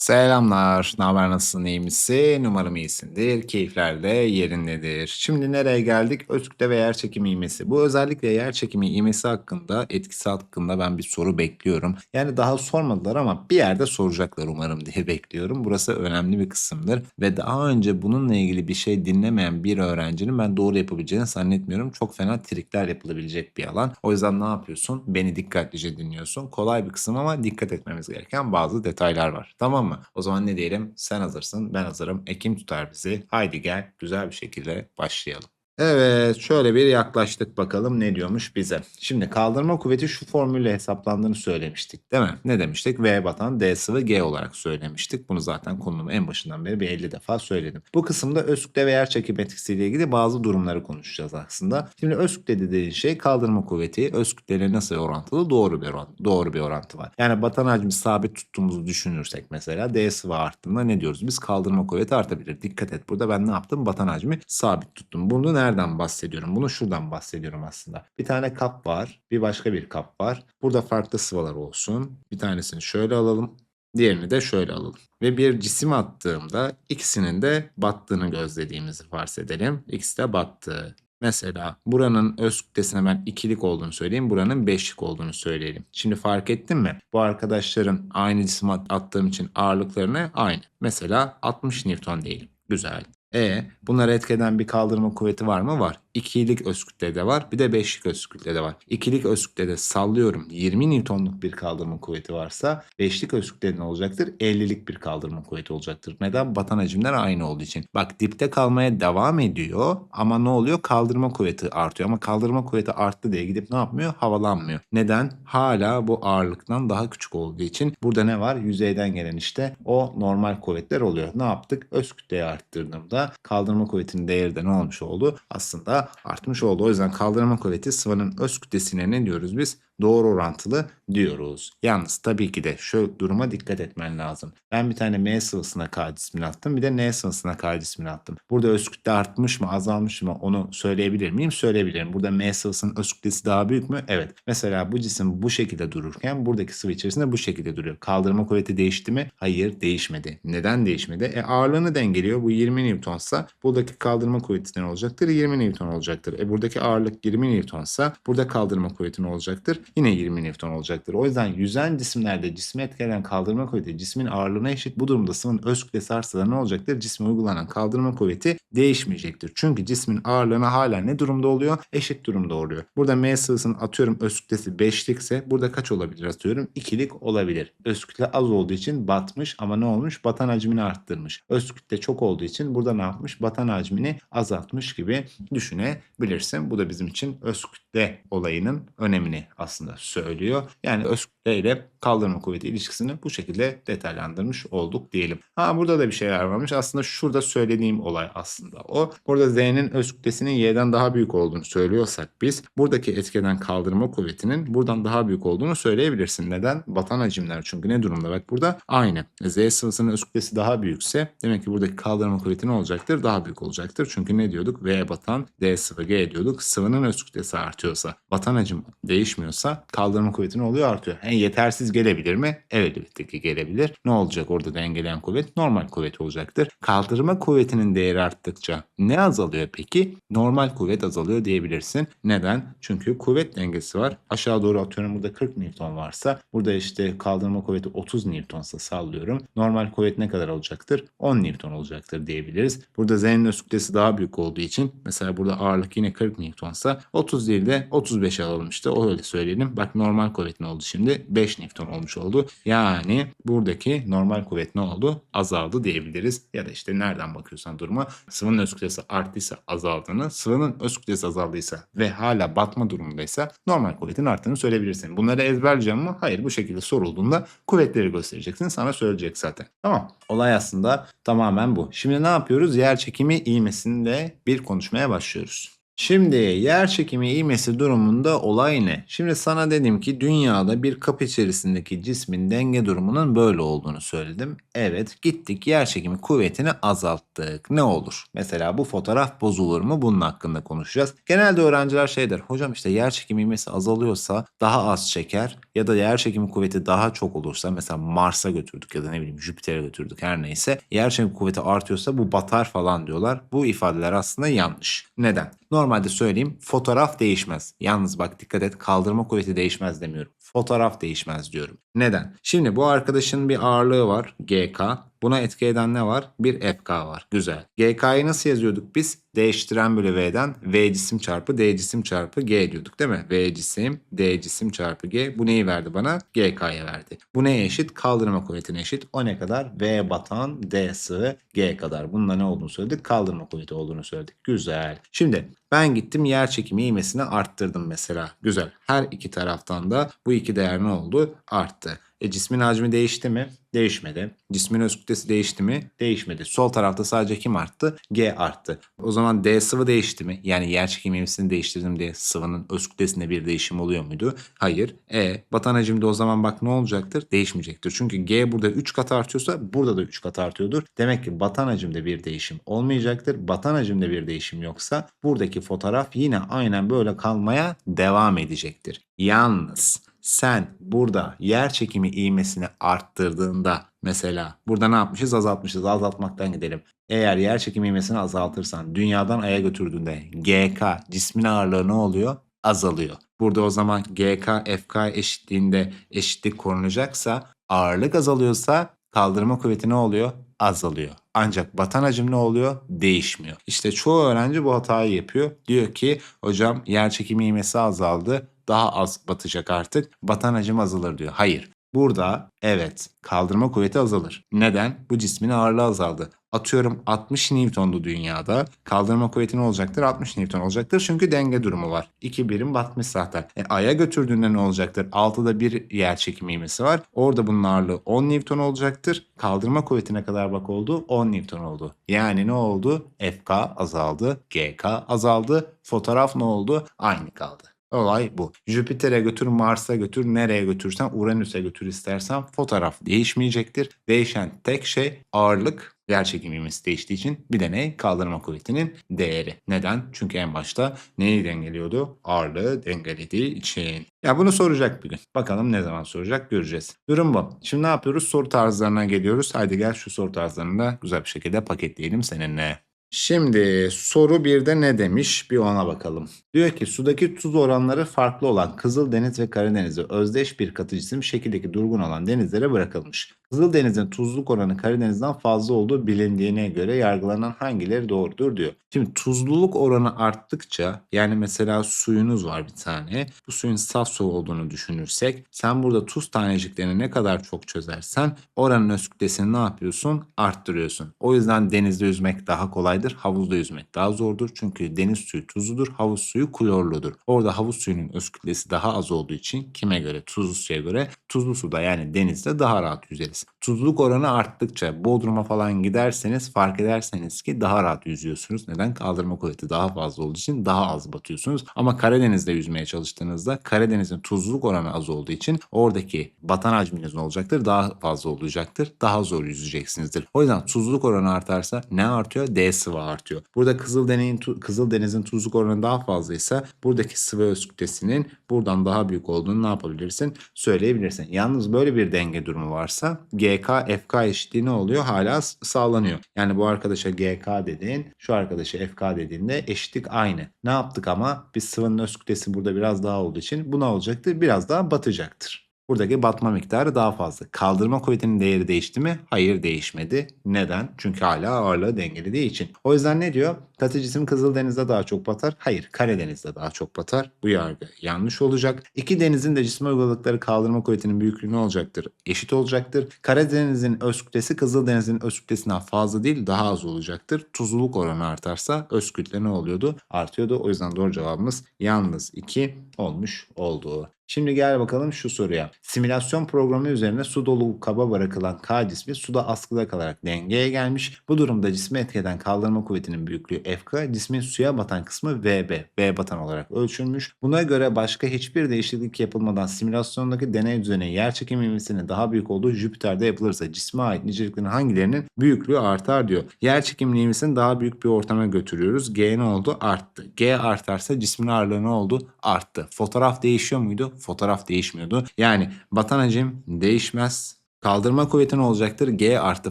Selamlar. Ne haber? Nasılsın? iyi misin? Umarım iyisindir. Keyifler de yerindedir. Şimdi nereye geldik? Özkütle ve yer çekimi ivmesi. Bu özellikle yer çekimi ivmesi hakkında, etkisi hakkında ben bir soru bekliyorum. Yani daha sormadılar ama bir yerde soracaklar umarım diye bekliyorum. Burası önemli bir kısımdır. Ve daha önce bununla ilgili bir şey dinlemeyen bir öğrencinin ben doğru yapabileceğini zannetmiyorum. Çok fena trikler yapılabilecek bir alan. O yüzden ne yapıyorsun? Beni dikkatlice dinliyorsun. Kolay bir kısım ama dikkat etmemiz gereken bazı detaylar var. Tamam mı? O zaman ne diyelim? Sen hazırsın, ben hazırım. Ekim tutar bizi. Haydi gel güzel bir şekilde başlayalım. Evet, şöyle bir yaklaştık bakalım ne diyormuş bize. Şimdi kaldırma kuvveti şu formülle hesaplandığını söylemiştik değil mi? Ne demiştik? V batan D sıvı G olarak söylemiştik. Bunu zaten konunun en başından beri bir 50 defa söyledim. Bu kısımda öz ve yer çekim etkisiyle ilgili bazı durumları konuşacağız aslında. Şimdi öz kütle dediğin şey kaldırma kuvveti öz nasıl orantılı? Doğru bir orantı, doğru bir orantı var. Yani batan hacmi sabit tuttuğumuzu düşünürsek mesela D sıvı arttığında ne diyoruz? Biz kaldırma kuvveti artabilir. Dikkat et burada ben ne yaptım? Batan hacmi sabit tuttum. Bunu nereden bahsediyorum? Bunu şuradan bahsediyorum aslında. Bir tane kap var. Bir başka bir kap var. Burada farklı sıvılar olsun. Bir tanesini şöyle alalım. Diğerini de şöyle alalım. Ve bir cisim attığımda ikisinin de battığını gözlediğimizi farz edelim. İkisi de battı. Mesela buranın öz kütlesine ben ikilik olduğunu söyleyeyim. Buranın beşlik olduğunu söyleyelim. Şimdi fark ettin mi? Bu arkadaşların aynı cisim at- attığım için ağırlıklarını aynı. Mesela 60 Newton diyelim. Güzel. E bunları etkeden bir kaldırma kuvveti var mı? Var. İkilik öz kütlede var. Bir de beşlik öz kütlede var. İkilik öz kütlede sallıyorum 20 Newton'luk bir kaldırma kuvveti varsa beşlik öz kütlede ne olacaktır? 50'lik bir kaldırma kuvveti olacaktır. Neden? Batan hacimler aynı olduğu için. Bak dipte kalmaya devam ediyor ama ne oluyor? Kaldırma kuvveti artıyor. Ama kaldırma kuvveti arttı diye gidip ne yapmıyor? Havalanmıyor. Neden? Hala bu ağırlıktan daha küçük olduğu için burada ne var? Yüzeyden gelen işte o normal kuvvetler oluyor. Ne yaptık? Öz kütleyi arttırdığımda kaldırma kuvvetinin değeri de ne olmuş oldu? Aslında artmış oldu. O yüzden kaldırma kuvveti sıvının öz kütlesine ne diyoruz biz? Doğru orantılı diyoruz. Yalnız tabii ki de şu duruma dikkat etmen lazım. Ben bir tane M sıvısına K cismini attım. Bir de N sıvısına K cismini attım. Burada öz kütle artmış mı azalmış mı onu söyleyebilir miyim? Söyleyebilirim. Burada M sıvısının öz kütlesi daha büyük mü? Evet. Mesela bu cisim bu şekilde dururken buradaki sıvı içerisinde bu şekilde duruyor. Kaldırma kuvveti değişti mi? Hayır değişmedi. Neden değişmedi? E ağırlığını dengeliyor. Bu 20 Newton'sa buradaki kaldırma kuvveti ne olacaktır? 20 Newton olacaktır. E buradaki ağırlık 20 Newton'sa burada kaldırma kuvveti ne olacaktır? Yine 20 Newton olacaktır. O yüzden yüzen cisimlerde cismi etkileyen kaldırma kuvveti cismin ağırlığına eşit. Bu durumda sıvının öz kütlesi artsa da ne olacaktır? Cisme uygulanan kaldırma kuvveti değişmeyecektir. Çünkü cismin ağırlığına hala ne durumda oluyor? Eşit durumda oluyor. Burada M sıvısının atıyorum öz kütlesi 5'likse burada kaç olabilir atıyorum? 2'lik olabilir. Öz kütle az olduğu için batmış ama ne olmuş? Batan hacmini arttırmış. Öz kütle çok olduğu için burada ne yapmış? Batan hacmini azaltmış gibi düşünebilirsin. Bu da bizim için öz kütle olayının önemini aslında söylüyor. Yani öz ile kaldırma kuvveti ilişkisini bu şekilde detaylandırmış olduk diyelim. Ha burada da bir şeyler varmış. Aslında şurada söylediğim olay aslında o. Burada Z'nin öz kütlesinin Y'den daha büyük olduğunu söylüyorsak biz buradaki etkeden kaldırma kuvvetinin buradan daha büyük olduğunu söyleyebilirsin. Neden? Batan hacimler çünkü ne durumda? Bak burada aynı. Z sıvısının öz kütlesi daha büyükse demek ki buradaki kaldırma kuvveti ne olacaktır? Daha büyük olacaktır. Çünkü ne diyorduk? V batan D sıvı G diyorduk. Sıvının öz kütlesi artıyorsa, batan hacim değişmiyorsa kaldırma kuvveti ne oluyor? Artıyor. Yani yetersiz gelebilir mi? Evet elbette ki gelebilir. Ne olacak orada dengeleyen kuvvet? Normal kuvvet olacaktır. Kaldırma kuvvetinin değeri arttıkça ne azalıyor peki? Normal kuvvet azalıyor diyebilirsin. Neden? Çünkü kuvvet dengesi var. Aşağı doğru atıyorum burada 40 Newton varsa burada işte kaldırma kuvveti 30 Newtonsa sallıyorum. Normal kuvvet ne kadar olacaktır? 10 Newton olacaktır diyebiliriz. Burada Z'nin öz kütlesi daha büyük olduğu için mesela burada ağırlık yine 40 Newtonsa 30 değil de 35 alalım işte o öyle söyleyelim. Bak normal kuvvet ne oldu şimdi? 5 Newton olmuş oldu. Yani buradaki normal kuvvet ne oldu? Azaldı diyebiliriz. Ya da işte nereden bakıyorsan duruma sıvının öz kütlesi arttıysa azaldığını, sıvının öz kütlesi azaldıysa ve hala batma durumundaysa normal kuvvetin arttığını söyleyebilirsin. Bunları ezberleyeceğim mi? Hayır bu şekilde sorulduğunda kuvvetleri göstereceksin. Sana söyleyecek zaten. Tamam. Olay aslında tamamen bu. Şimdi ne yapıyoruz? Yer çekimi ivmesinde bir konuşmaya başlıyoruz. Şimdi yer çekimi ivmesi durumunda olay ne? Şimdi sana dedim ki dünyada bir kap içerisindeki cismin denge durumunun böyle olduğunu söyledim. Evet gittik yer çekimi kuvvetini azalttık. Ne olur? Mesela bu fotoğraf bozulur mu? Bunun hakkında konuşacağız. Genelde öğrenciler şey der. Hocam işte yer çekimi ivmesi azalıyorsa daha az çeker ya da yer çekimi kuvveti daha çok olursa mesela Mars'a götürdük ya da ne bileyim Jüpiter'e götürdük her neyse yer çekimi kuvveti artıyorsa bu batar falan diyorlar. Bu ifadeler aslında yanlış. Neden? Normalde söyleyeyim fotoğraf değişmez. Yalnız bak dikkat et kaldırma kuvveti değişmez demiyorum. Fotoğraf değişmez diyorum. Neden? Şimdi bu arkadaşın bir ağırlığı var GK. Buna etki eden ne var? Bir FK var. Güzel. GK'yı nasıl yazıyorduk biz? Değiştiren bölü V'den V cisim çarpı D cisim çarpı G diyorduk değil mi? V cisim, D cisim çarpı G. Bu neyi verdi bana? GK'ya verdi. Bu neye eşit? Kaldırma kuvvetine eşit. O ne kadar? V batan, D sıvı, G kadar. Bunda ne olduğunu söyledik? Kaldırma kuvveti olduğunu söyledik. Güzel. Şimdi ben gittim yer çekimi ivmesini arttırdım mesela. Güzel. Her iki taraftan da bu iki değer ne oldu? Arttı. E cismin hacmi değişti mi? Değişmedi. Cismin öz kütlesi değişti mi? Değişmedi. Sol tarafta sadece kim arttı? G arttı. O zaman D sıvı değişti mi? Yani yer çekimi ivmesini değiştirdim diye sıvının öz kütlesinde bir değişim oluyor muydu? Hayır. E batan hacimde o zaman bak ne olacaktır? Değişmeyecektir. Çünkü G burada 3 kat artıyorsa burada da 3 kat artıyordur. Demek ki batan hacimde bir değişim olmayacaktır. Batan hacimde bir değişim yoksa buradaki fotoğraf yine aynen böyle kalmaya devam edecektir. Yalnız sen burada yer çekimi ivmesini arttırdığında mesela burada ne yapmışız azaltmışız azaltmaktan gidelim. Eğer yer çekimi ivmesini azaltırsan dünyadan aya götürdüğünde GK cismin ağırlığı ne oluyor? Azalıyor. Burada o zaman GK FK eşitliğinde eşitlik korunacaksa ağırlık azalıyorsa kaldırma kuvveti ne oluyor? Azalıyor. Ancak batan hacim ne oluyor? Değişmiyor. İşte çoğu öğrenci bu hatayı yapıyor. Diyor ki hocam yer çekimi ivmesi azaldı daha az batacak artık. Batan hacim azalır diyor. Hayır. Burada evet kaldırma kuvveti azalır. Neden? Bu cismin ağırlığı azaldı. Atıyorum 60 Newton'du dünyada. Kaldırma kuvveti ne olacaktır? 60 Newton olacaktır. Çünkü denge durumu var. 2 birim batmış zaten. E, Ay'a götürdüğünde ne olacaktır? 6'da bir yer çekimi ivmesi var. Orada bunun ağırlığı 10 Newton olacaktır. Kaldırma kuvvetine kadar bak oldu. 10 Newton oldu. Yani ne oldu? FK azaldı. GK azaldı. Fotoğraf ne oldu? Aynı kaldı. Olay bu. Jüpiter'e götür, Mars'a götür, nereye götürsen, Uranüs'e götür istersen fotoğraf değişmeyecektir. Değişen tek şey ağırlık, yer çekimi ivmesi değiştiği için bir de ne? Kaldırma kuvvetinin değeri. Neden? Çünkü en başta neyi dengeliyordu? Ağırlığı dengelediği için. Ya bunu soracak bir gün. Bakalım ne zaman soracak göreceğiz. Durum bu. Şimdi ne yapıyoruz? Soru tarzlarına geliyoruz. Haydi gel şu soru tarzlarını da güzel bir şekilde paketleyelim seninle. Şimdi soru birde ne demiş bir ona bakalım. Diyor ki sudaki tuz oranları farklı olan Kızıldeniz ve Karadeniz'e özdeş bir katı cisim şekildeki durgun olan denizlere bırakılmış. Kızıldeniz'in tuzluluk oranı Karadeniz'den fazla olduğu bilindiğine göre yargılanan hangileri doğrudur diyor. Şimdi tuzluluk oranı arttıkça yani mesela suyunuz var bir tane. Bu suyun saf su olduğunu düşünürsek sen burada tuz taneciklerini ne kadar çok çözersen oranın öz kütlesini ne yapıyorsun? Arttırıyorsun. O yüzden denizde yüzmek daha kolaydır. Havuzda yüzmek daha zordur. Çünkü deniz suyu tuzludur. Havuz suyu klorludur. Orada havuz suyunun öz kütlesi daha az olduğu için kime göre? Tuzlu suya göre tuzlu suda yani denizde daha rahat yüzeriz. Tuzluluk oranı arttıkça Bodrum'a falan giderseniz fark ederseniz ki daha rahat yüzüyorsunuz. Neden? Kaldırma kuvveti daha fazla olduğu için daha az batıyorsunuz. Ama Karadeniz'de yüzmeye çalıştığınızda Karadeniz'in tuzluluk oranı az olduğu için oradaki batan hacminiz ne olacaktır? Daha fazla olacaktır. Daha zor yüzeceksinizdir. O yüzden tuzluluk oranı artarsa ne artıyor? D sıvı artıyor. Burada Kızıldeniz'in Kızıldeniz'in tuzluk oranı daha fazlaysa buradaki sıvı öz kütlesinin buradan daha büyük olduğunu ne yapabilirsin? Söyleyebilirsin. Yalnız böyle bir denge durumu varsa GK FK eşitliği ne oluyor? Hala sağlanıyor. Yani bu arkadaşa GK dediğin şu arkadaşa FK dediğinde eşitlik aynı. Ne yaptık ama biz sıvının öz kütlesi burada biraz daha olduğu için bu ne olacaktır? Biraz daha batacaktır. Buradaki batma miktarı daha fazla. Kaldırma kuvvetinin değeri değişti mi? Hayır değişmedi. Neden? Çünkü hala ağırlığı dengelediği için. O yüzden ne diyor? Katı cisim Kızıldeniz'de daha çok batar. Hayır Karadeniz'de daha çok batar. Bu yargı yanlış olacak. İki denizin de cisme uyguladıkları kaldırma kuvvetinin büyüklüğü ne olacaktır? Eşit olacaktır. Karadeniz'in öz kütlesi Kızıldeniz'in öz kütlesinden fazla değil daha az olacaktır. Tuzluluk oranı artarsa öz kütle ne oluyordu? Artıyordu. O yüzden doğru cevabımız yalnız 2 olmuş oldu. Şimdi gel bakalım şu soruya. Simülasyon programı üzerine su dolu kaba bırakılan K cismi suda askıda kalarak dengeye gelmiş. Bu durumda cisme etkeden kaldırma kuvvetinin büyüklüğü FK, cismin suya batan kısmı VB, V batan olarak ölçülmüş. Buna göre başka hiçbir değişiklik yapılmadan simülasyondaki deney düzeni yer çekimi ivmesinin daha büyük olduğu Jüpiter'de yapılırsa cisme ait niceliklerin hangilerinin büyüklüğü artar diyor. Yer çekimi ivmesini daha büyük bir ortama götürüyoruz. G ne oldu? Arttı. G artarsa cismin ağırlığı ne oldu? Arttı. Fotoğraf değişiyor muydu? Fotoğraf değişmiyordu. Yani batan hacim değişmez. Kaldırma kuvveti ne olacaktır? G artı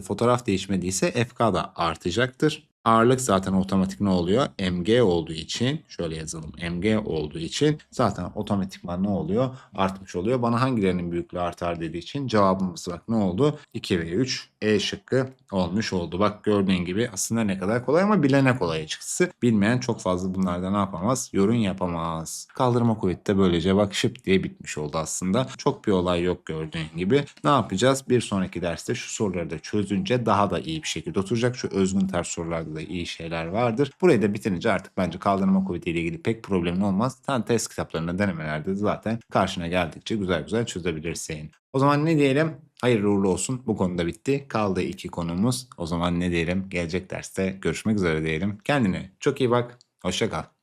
fotoğraf değişmediyse FK da artacaktır. Ağırlık zaten otomatik ne oluyor? MG olduğu için şöyle yazalım. MG olduğu için zaten otomatikman ne oluyor? Artmış oluyor. Bana hangilerinin büyüklüğü artar dediği için cevabımız bak ne oldu? 2 ve 3 E şıkkı olmuş oldu. Bak gördüğün gibi aslında ne kadar kolay ama bilene kolay açıkçası. Bilmeyen çok fazla bunlarda ne yapamaz? Yorum yapamaz. Kaldırma kuvveti de böylece bak şıp diye bitmiş oldu aslında. Çok bir olay yok gördüğün gibi. Ne yapacağız? Bir sonraki derste şu soruları da çözünce daha da iyi bir şekilde oturacak. Şu özgün ters sorularda da iyi şeyler vardır. Burayı da bitirince artık bence kaldırma kuvvetiyle ilgili pek problemin olmaz. Sen test kitaplarında denemelerde zaten karşına geldikçe güzel güzel çözebilirsin. O zaman ne diyelim? Hayırlı uğurlu olsun. Bu konuda bitti. Kaldı iki konumuz. O zaman ne diyelim? Gelecek derste görüşmek üzere diyelim. Kendine çok iyi bak. Hoşça kal.